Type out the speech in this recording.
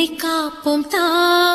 உன்னை காப்போம் தான்